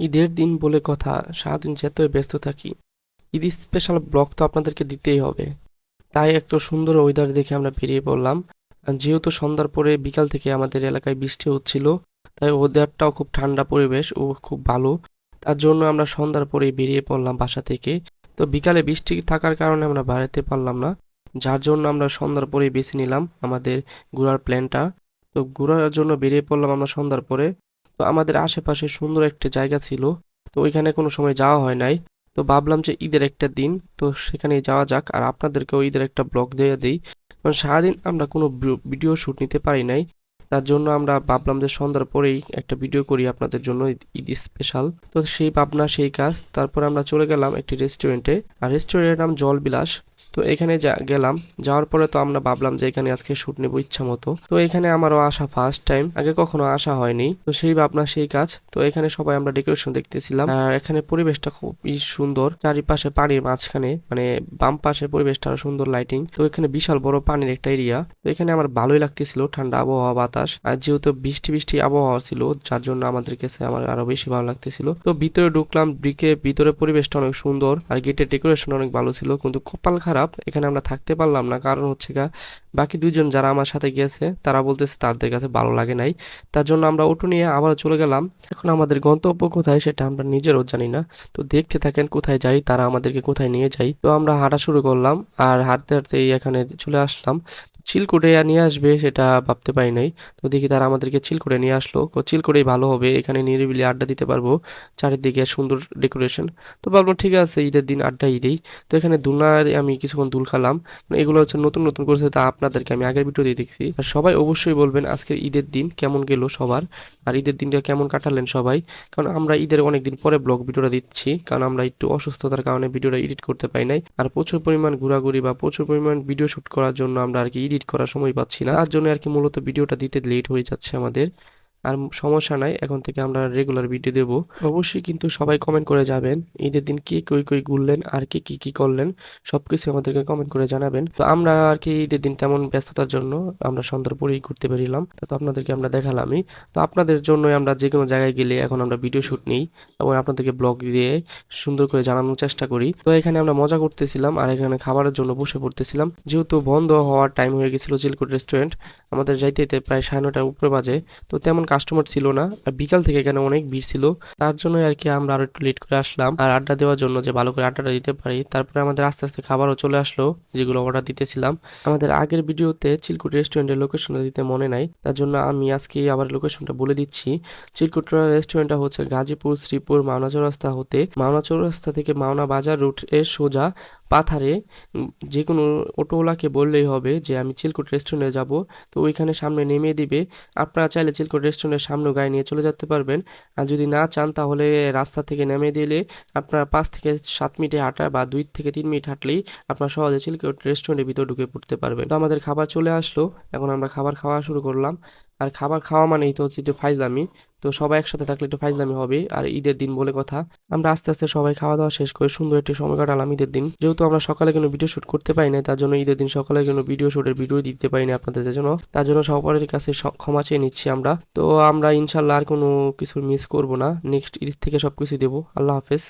ঈদের দিন বলে কথা, সারাদিন যেতই ব্যস্ত থাকি, ঈদ স্পেশাল ব্লগ তো আপনাদেরকে দিতেই হবে। তাই একটা সুন্দর ওয়েদার দেখে আমরা বেরিয়ে পড়লাম। যেহেতু সন্ধ্যার পরে বিকাল থেকে আমাদের এলাকায় বৃষ্টি হচ্ছিল, তাই ওয়েদারটাও খুব ঠান্ডা পরিবেশ ও খুব ভালো। তার জন্য আমরা সন্ধ্যার পরে বেরিয়ে পড়লাম বাসা থেকে। তো বিকালে বৃষ্টি থাকার কারণে আমরা বাড়াতে পারলাম না। যার জন্য আমরা সন্ধ্যার পরে বেছে নিলাম আমাদের ঘোরার প্ল্যানটা তো ঘোরার জন্য বেরিয়ে পড়লাম আমরা সন্ধ্যার পরে। তো আমাদের আশেপাশে সুন্দর একটা জায়গা ছিল, তো ওইখানে কোনো সময় যাওয়া হয় নাই। তো ভাবলাম যে ঈদের একটা দিন, তো সেখানে যাওয়া যাক। আর আপনাদেরকেও ঈদের একটা ব্লগ দিয়ে দিই। কারণ সারাদিন আমরা কোনো ভিডিও শ্যুট নিতে পারি নাই। তার জন্য আমরা ভাবলাম যে সন্ধ্যার পরেই একটা ভিডিও করি আপনাদের জন্য ঈদ- স্পেশাল তো সেই ভাবনা, সেই কাজ। তারপর আমরা চলে গেলাম একটি রেস্টুরেন্টে আর রেস্টুরেন্টের নাম জল বিলাস তো এখানে যা গেলাম, যাওয়ার পরে তো আমরা ভাবলাম যে এখানে আজকে শুট নেব ইচ্ছা মতো। তো এখানে আমারও আসা ফার্স্ট টাইম আগে কখনো আসা হয়নি। তো সেই ভাবনা, সেই কাজ। তো এখানে সবাই আমরা ডেকোরেশন দেখতেছিলাম। আর এখানে পরিবেশটা খুবই সুন্দর। চারিপাশে পানির মাঝখানে মানে বাম পাশে পরিবেশটা আরও সুন্দর লাইটিং তো এখানে বিশাল বড় পানির একটা এরিয়া তো এখানে আমার ভালোই লাগতেছিল, ঠান্ডা আবহাওয়া, বাতাস। আর যেহেতু বৃষ্টি বৃষ্টি আবহাওয়া ছিল, যার জন্য আমাদের কাছে আমার আরও বেশি ভালো লাগতেছিল। তো ভিতরে ঢুকলাম ব্রিকে ভিতরে পরিবেশটা অনেক সুন্দর। আর গেটের ডেকোরেশন অনেক ভালো ছিল। কিন্তু কপাল খারাপ। এখানে আমরা থাকতে পারলাম না। কারণ হচ্ছে গা বাকি দুইজন যারা আমার সাথে গিয়েছে, তারা বলতেছে তাদের কাছে ভালো লাগে নাই। তার জন্য আমরা অটো নিয়ে আবার চলে গেলাম। এখন আমাদের গন্তব্য কোথায় সেটা আমরা নিজেরও জানি না। তো দেখতে থাকেন কোথায় যাই, তারা আমাদেরকে কোথায় নিয়ে যায়। তো আমরা হাঁটা শুরু করলাম আর হাঁটতে হাঁটতেই এখানে চলে আসলাম। চিলকুটে নিয়ে আসবে সেটা ভাবতে পারি নাই। তো দেখি তারা আমাদেরকে চিলকুটে নিয়ে আসলো। তো চিলকুটেই ভালো হবে, এখানে নিরিবিলি আড্ডা দিতে পারব। চারিদিকে সুন্দর ডেকোরেশন তো ভাবলাম ঠিক আছে, ঈদের দিন আড্ডা ঈদেই তো এখানে দুলনায় আমি কিছুক্ষণ দুল খালাম। এগুলো হচ্ছে নতুন নতুন করেছে, তা আপনাদেরকে আমি আগের ভিডিও দিয়ে দেখছি। আর সবাই অবশ্যই বলবেন আজকের ঈদের দিন কেমন গেল সবার, আর ঈদের দিনটা কেমন কাটালেন সবাই। কারণ আমরা ঈদের অনেক দিন পরে ব্লগ ভিডিওটা দিচ্ছি, কারণ আমরা একটু অসুস্থতার কারণে ভিডিওটা এডিট করতে পাই নাই। আর প্রচুর পরিমাণ ঘোরাঘুরি বা প্রচুর পরিমাণ ভিডিও শুট করার জন্য আমরা আর কি এডিট করার সময় পাচ্ছি না। তার জন্য আর কি মূলত ভিডিওটা দিতে লেট হয়ে যাচ্ছে আমাদের। আর সমস্যা নাই, এখন থেকে আমরা রেগুলার ভিডিও দেব। অবশ্যই কিন্তু সবাই কমেন্ট করে যাবেন, ঈদের দিন কি কই কই ঘুরলেন, আর কি কি কি করলেন, সবকিছু আমাদেরকে কমেন্ট করে জানাবেন। তো আমরা আর কি ঈদের দিন তেমন ব্যস্ততার জন্য আমরা সন্ধ্যার ঘুরতে বেরিলাম, তা আপনাদেরকে আমরা দেখালামই। তো আপনাদের জন্যই আমরা যে কোনো জায়গায় গেলে এখন আমরা ভিডিও শুট নিই, এবং আপনাদেরকে ব্লগ দিয়ে সুন্দর করে জানানোর চেষ্টা করি। তো এখানে আমরা মজা করতেছিলাম, আর এখানে খাবারের জন্য বসে পড়তেছিলাম। যেহেতু বন্ধ হওয়ার টাইম হয়ে গেছিল চিলকুট রেস্টুরেন্ট আমাদের যাইতে যেতে প্রায় সাড়ে নটার উপরে বাজে, তো তেমন কাস্টমার ছিল না বিকাল থেকে এখানে অনেক ভিড় ছিল। তার জন্য আর কি আমরা আরও একটু লেট করে আসলাম। আর আড্ডা দেওয়ার জন্য যে ভালো করে আড্ডাটা দিতে পারি, তারপরে আমাদের আস্তে আস্তে খাবারও চলে আসলো, যেগুলো অর্ডার দিতেছিলাম। আমাদের আগের ভিডিওতে চিলকুট রেস্টুরেন্টের লোকেশনটা দিতে মনে নাই, তার জন্য আমি আজকে আবার লোকেশনটা বলে দিচ্ছি। চিলকুট রেস্টুরেন্টটা হচ্ছে গাজীপুর, শ্রীপুর, মাওনা চৌরাস্তা হতে মাওনা চৌরাস্তা থেকে মাওনা বাজার রুট এর সোজা পাথারে যে কোনো অটোওয়ালাকে বললেই হবে যে, আমি চিলকুট রেস্টুরেন্টে যাব। তো ওইখানে সামনে নেমে দিবে। আপনারা চাইলে চিলকুট রেস্টুরেন্টের সামনে গায়ে নিয়ে চলে যেতে পারবেন। আর যদি না চান, তাহলে রাস্তা থেকে নেমে দিলে আপনার পাঁচ থেকে সাত মিনিটে হাঁটা বা দুই থেকে তিন মিনিট হাঁটলেই আপনার সহজে চিলকুট রেস্টুরেন্টের ভিতর ঢুকে পড়তে পারবেন। তো আমাদের খাবার চলে আসলো। এখন আমরা খাবার খাওয়া শুরু করলাম। আর খাবার খাওয়া মানেই তো হচ্ছে একটু ফাইজলামি। তো সবাই একসাথে থাকলে একটু ফাইজলামি হবে। আর ঈদের দিন বলে কথা, আমরা আস্তে আস্তে সবাই খাওয়া দাওয়া শেষ করে সুন্দর একটি সময় কাটালাম ঈদের দিন। যেহেতু আমরা সকালে কোনো ভিডিও শুট করতে পারি না তার জন্য ঈদের দিন সকালে কোনো ভিডিও শুটের ভিডিও দিতে পারি না আপনাদের জন্য। তার জন্য সবার কাছে ক্ষমা চেয়ে নিচ্ছি আমরা। তো আমরা ইনশাল্লাহ আর কোনো কিছু মিস করব না। নেক্সট ঈদ থেকে সবকিছু দেবো। আল্লাহ হাফেজ।